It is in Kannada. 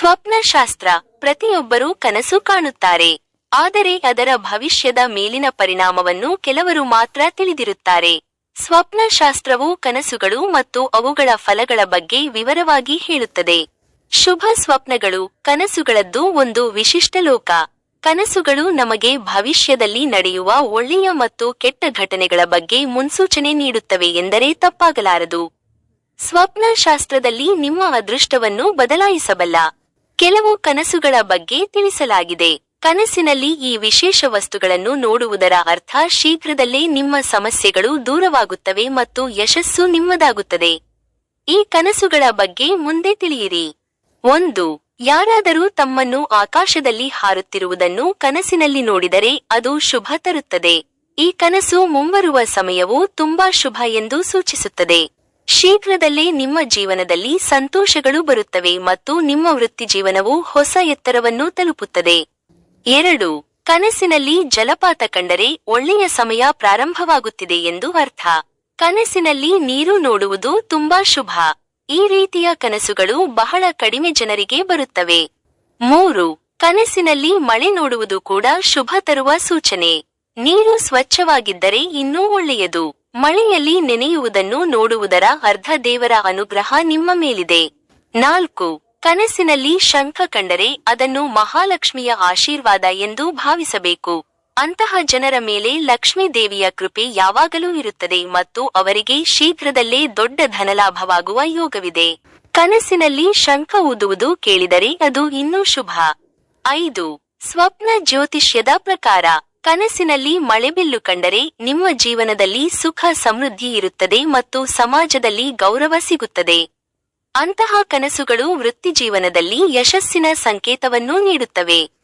ಸ್ವಪ್ನಶಾಸ್ತ್ರ ಪ್ರತಿಯೊಬ್ಬರೂ ಕನಸು ಕಾಣುತ್ತಾರೆ. ಆದರೆ ಅದರ ಭವಿಷ್ಯದ ಮೇಲಿನ ಪರಿಣಾಮವನ್ನು ಕೆಲವರು ಮಾತ್ರ ತಿಳಿದಿರುತ್ತಾರೆ. ಸ್ವಪ್ನಶಾಸ್ತ್ರವು ಕನಸುಗಳು ಮತ್ತು ಅವುಗಳ ಫಲಗಳ ಬಗ್ಗೆ ವಿವರವಾಗಿ ಹೇಳುತ್ತದೆ. ಶುಭ ಸ್ವಪ್ನಗಳು ಕನಸುಗಳದ್ದು ಒಂದು ವಿಶಿಷ್ಟ ಲೋಕ. ಕನಸುಗಳು ನಮಗೆ ಭವಿಷ್ಯದಲ್ಲಿ ನಡೆಯುವ ಒಳ್ಳೆಯ ಮತ್ತು ಕೆಟ್ಟ ಘಟನೆಗಳ ಬಗ್ಗೆ ಮುನ್ಸೂಚನೆ ನೀಡುತ್ತವೆ ಎಂದರೆ ತಪ್ಪಾಗಲಾರದು. ಸ್ವಪ್ನಶಾಸ್ತ್ರದಲ್ಲಿ ನಿಮ್ಮ ಅದೃಷ್ಟವನ್ನು ಬದಲಾಯಿಸಬಲ್ಲ. ಕೆಲವು ಕನಸುಗಳ ಬಗ್ಗೆ ತಿಳಿಸಲಾಗಿದೆ. ಕನಸಿನಲ್ಲಿ ಈ ವಿಶೇಷ ವಸ್ತುಗಳನ್ನು ನೋಡುವುದರ ಅರ್ಥ ಶೀಘ್ರದಲ್ಲೇ ನಿಮ್ಮ ಸಮಸ್ಯೆಗಳು ದೂರವಾಗುತ್ತವೆ ಮತ್ತು ಯಶಸ್ಸು ನಿಮ್ಮದಾಗುತ್ತದೆ. ಈ ಕನಸುಗಳ ಬಗ್ಗೆ ಮುಂದೆ ತಿಳಿಯಿರಿ. ಒಂದು, ಯಾರಾದರೂ ತಮ್ಮನ್ನು ಆಕಾಶದಲ್ಲಿ ಹಾರುತ್ತಿರುವುದನ್ನು ಕನಸಿನಲ್ಲಿ ನೋಡಿದರೆ ಅದು ಶುಭ ತರುತ್ತದೆ. ಈ ಕನಸು ಮುಂಬರುವ ಸಮಯವು ತುಂಬಾ ಶುಭ ಎಂದು ಸೂಚಿಸುತ್ತದೆ. ಶೀಘ್ರದಲ್ಲೇ ನಿಮ್ಮ ಜೀವನದಲ್ಲಿ ಸಂತೋಷಗಳು ಬರುತ್ತವೆ ಮತ್ತು ನಿಮ್ಮ ವೃತ್ತಿ ಜೀವನವು ಹೊಸ ಎತ್ತರವನ್ನು ತಲುಪುತ್ತದೆ. ಎರಡು, ಕನಸಿನಲ್ಲಿ ಜಲಪಾತ ಕಂಡರೆ ಒಳ್ಳೆಯ ಸಮಯ ಪ್ರಾರಂಭವಾಗುತ್ತಿದೆ ಎಂದು ಅರ್ಥ. ಕನಸಿನಲ್ಲಿ ನೀರು ನೋಡುವುದು ತುಂಬಾ ಶುಭ. ಈ ರೀತಿಯ ಕನಸುಗಳು ಬಹಳ ಕಡಿಮೆ ಜನರಿಗೆ ಬರುತ್ತವೆ. ಮೂರು, ಕನಸಿನಲ್ಲಿ ಮಳೆ ನೋಡುವುದು ಕೂಡ ಶುಭ ತರುವ ಸೂಚನೆ. ನೀರು ಸ್ವಚ್ಛವಾಗಿದ್ದರೆ ಇನ್ನೂ ಒಳ್ಳೆಯದು. ಮಳೆಯಲ್ಲಿ ನೆನೆಯುವುದನ್ನು ನೋಡುವುದರ ಅರ್ಧ ದೇವರ ಅನುಗ್ರಹ ನಿಮ್ಮ ಮೇಲಿದೆ. ನಾಲ್ಕು, ಕನಸಿನಲ್ಲಿ ಶಂಖ ಕಂಡರೆ ಅದನ್ನು ಮಹಾಲಕ್ಷ್ಮಿಯ ಆಶೀರ್ವಾದ ಎಂದು ಭಾವಿಸಬೇಕು. ಅಂತಹ ಜನರ ಮೇಲೆ ಲಕ್ಷ್ಮೀ ದೇವಿಯ ಕೃಪೆ ಯಾವಾಗಲೂ ಇರುತ್ತದೆ ಮತ್ತು ಅವರಿಗೆ ಶೀಘ್ರದಲ್ಲೇ ದೊಡ್ಡ ಧನಲಾಭವಾಗುವ ಯೋಗವಿದೆ. ಕನಸಿನಲ್ಲಿ ಶಂಖ ಊದುವುದು ಕೇಳಿದರೆ ಅದು ಇನ್ನೂ ಶುಭ. ಐದು, ಸ್ವಪ್ನ ಜ್ಯೋತಿಷ್ಯದ ಪ್ರಕಾರ. ಕನಸಿನಲ್ಲಿ ಮಳೆಬಿಲ್ಲು ಕಂಡರೆ ನಿಮ್ಮ ಜೀವನದಲ್ಲಿ ಸುಖ, ಸಮೃದ್ಧಿ ಇರುತ್ತದೆ ಮತ್ತು ಸಮಾಜದಲ್ಲಿ ಗೌರವ ಸಿಗುತ್ತದೆ. ಅಂತಹ ಕನಸುಗಳು ವೃತ್ತಿಜೀವನದಲ್ಲಿ ಯಶಸ್ಸಿನ ಸಂಕೇತವನ್ನು ನೀಡುತ್ತವೆ.